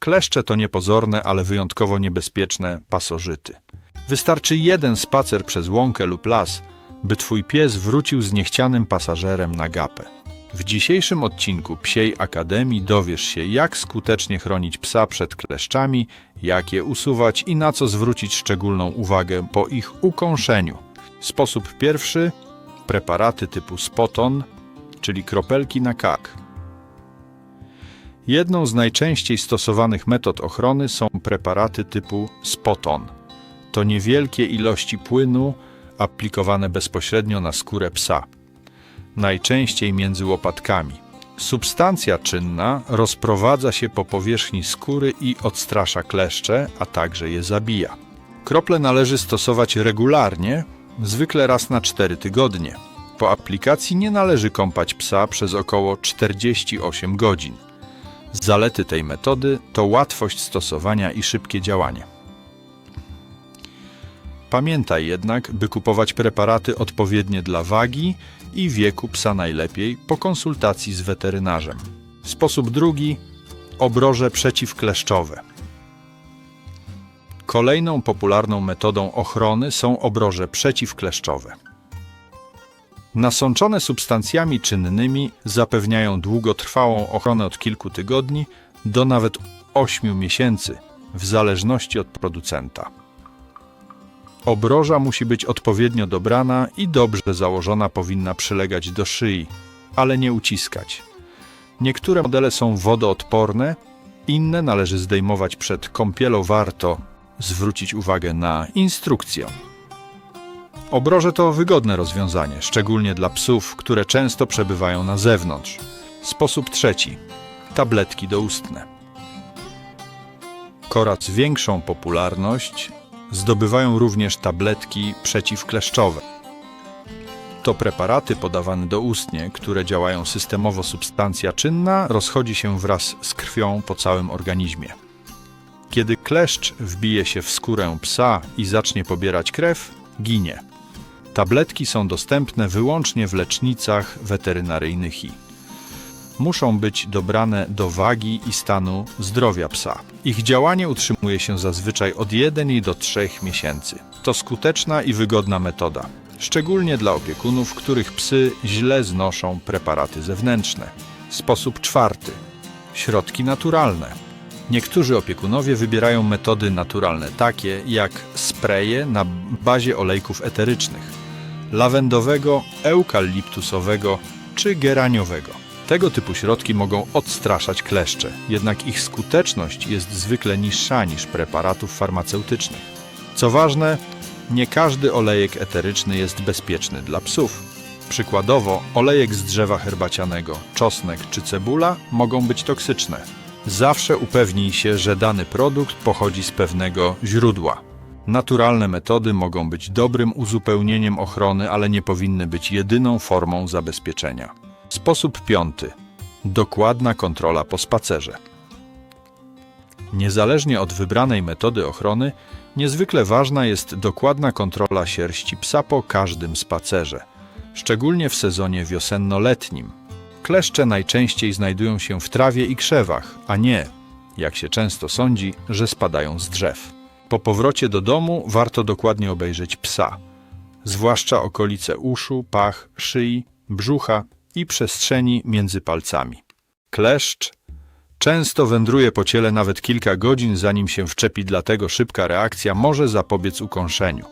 Kleszcze to niepozorne, ale wyjątkowo niebezpieczne pasożyty. Wystarczy jeden spacer przez łąkę lub las, by twój pies wrócił z niechcianym pasażerem na gapę. W dzisiejszym odcinku Psiej Akademii dowiesz się, jak skutecznie chronić psa przed kleszczami, jak je usuwać i na co zwrócić szczególną uwagę po ich ukąszeniu. Sposób pierwszy preparaty typu Spoton, czyli kropelki na kak. Jedną z najczęściej stosowanych metod ochrony są preparaty typu Spoton. To niewielkie ilości płynu aplikowane bezpośrednio na skórę psa, najczęściej między łopatkami. Substancja czynna rozprowadza się po powierzchni skóry i odstrasza kleszcze, a także je zabija. Krople należy stosować regularnie, zwykle raz na 4 tygodnie. Po aplikacji nie należy kąpać psa przez około 48 godzin. Zalety tej metody to łatwość stosowania i szybkie działanie. Pamiętaj jednak, by kupować preparaty odpowiednie dla wagi i wieku psa najlepiej po konsultacji z weterynarzem. Sposób drugi obroże przeciwkleszczowe. Kolejną popularną metodą ochrony są obroże przeciwkleszczowe. Nasączone substancjami czynnymi zapewniają długotrwałą ochronę od kilku tygodni do nawet 8 miesięcy, w zależności od producenta. Obroża musi być odpowiednio dobrana i dobrze założona powinna przylegać do szyi, ale nie uciskać. Niektóre modele są wodoodporne, inne należy zdejmować przed kąpielą. Warto zwrócić uwagę na instrukcję. Obroże to wygodne rozwiązanie, szczególnie dla psów, które często przebywają na zewnątrz. Sposób trzeci. Tabletki doustne. Coraz większą popularność zdobywają również tabletki przeciwkleszczowe. To preparaty podawane doustnie, które działają systemowo. Substancja czynna rozchodzi się wraz z krwią po całym organizmie. Kiedy kleszcz wbije się w skórę psa i zacznie pobierać krew, ginie. Tabletki są dostępne wyłącznie w lecznicach weterynaryjnych i muszą być dobrane do wagi i stanu zdrowia psa. Ich działanie utrzymuje się zazwyczaj od 1 do 3 miesięcy. To skuteczna i wygodna metoda, szczególnie dla opiekunów, których psy źle znoszą preparaty zewnętrzne. Sposób czwarty. Środki naturalne. Niektórzy opiekunowie wybierają metody naturalne, takie jak spreje na bazie olejków eterycznych, lawendowego, eukaliptusowego czy geraniowego. Tego typu środki mogą odstraszać kleszcze, jednak ich skuteczność jest zwykle niższa niż preparatów farmaceutycznych. Co ważne, nie każdy olejek eteryczny jest bezpieczny dla psów. Przykładowo, olejek z drzewa herbacianego, czosnek czy cebula mogą być toksyczne. Zawsze upewnij się, że dany produkt pochodzi z pewnego źródła. Naturalne metody mogą być dobrym uzupełnieniem ochrony, ale nie powinny być jedyną formą zabezpieczenia. Sposób piąty. Dokładna kontrola po spacerze. Niezależnie od wybranej metody ochrony, niezwykle ważna jest dokładna kontrola sierści psa po każdym spacerze, szczególnie w sezonie wiosenno-letnim. Kleszcze najczęściej znajdują się w trawie i krzewach, a nie, jak się często sądzi, że spadają z drzew. Po powrocie do domu warto dokładnie obejrzeć psa, zwłaszcza okolice uszu, pach, szyi, brzucha i przestrzeni między palcami. Kleszcz często wędruje po ciele nawet kilka godzin, zanim się wczepi, dlatego szybka reakcja może zapobiec ukąszeniu.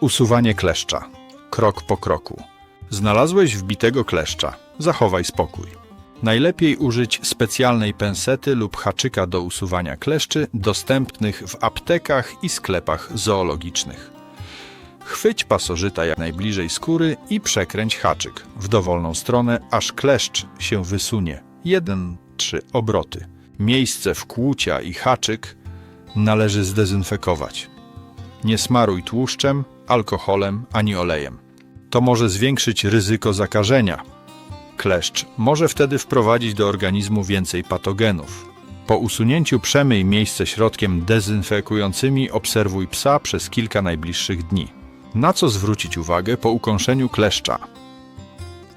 Usuwanie kleszcza. Krok po kroku. Znalazłeś wbitego kleszcza. Zachowaj spokój. Najlepiej użyć specjalnej pensety lub haczyka do usuwania kleszczy dostępnych w aptekach i sklepach zoologicznych. Chwyć pasożyta jak najbliżej skóry i przekręć haczyk w dowolną stronę, aż kleszcz się wysunie. 1-3 obroty. Miejsce wkłucia i haczyk należy zdezynfekować. Nie smaruj tłuszczem, alkoholem ani olejem. To może zwiększyć ryzyko zakażenia. Kleszcz może wtedy wprowadzić do organizmu więcej patogenów. Po usunięciu przemyj miejsce środkiem dezynfekującym, obserwuj psa przez kilka najbliższych dni. Na co zwrócić uwagę po ukąszeniu kleszcza?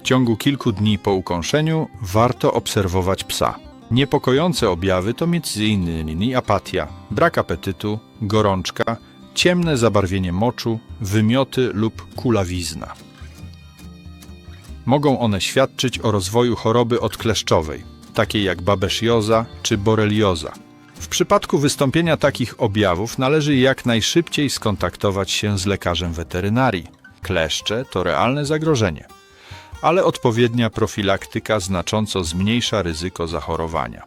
W ciągu kilku dni po ukąszeniu warto obserwować psa. Niepokojące objawy to m.in. apatia, brak apetytu, gorączka, ciemne zabarwienie moczu, wymioty lub kulawizna. Mogą one świadczyć o rozwoju choroby odkleszczowej, takiej jak babesjoza czy borelioza. W przypadku wystąpienia takich objawów należy jak najszybciej skontaktować się z lekarzem weterynarii. Kleszcze to realne zagrożenie, ale odpowiednia profilaktyka znacząco zmniejsza ryzyko zachorowania.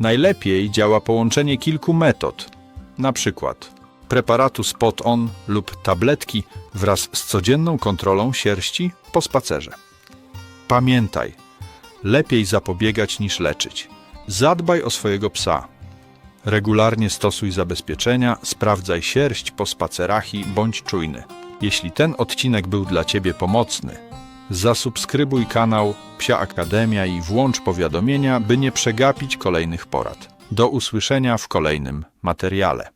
Najlepiej działa połączenie kilku metod, przykład preparatu Spot On lub tabletki wraz z codzienną kontrolą sierści po spacerze. Pamiętaj, lepiej zapobiegać niż leczyć. Zadbaj o swojego psa. Regularnie stosuj zabezpieczenia, sprawdzaj sierść po spacerach i bądź czujny. Jeśli ten odcinek był dla Ciebie pomocny, zasubskrybuj kanał Psia Akademia i włącz powiadomienia, by nie przegapić kolejnych porad. Do usłyszenia w kolejnym materiale.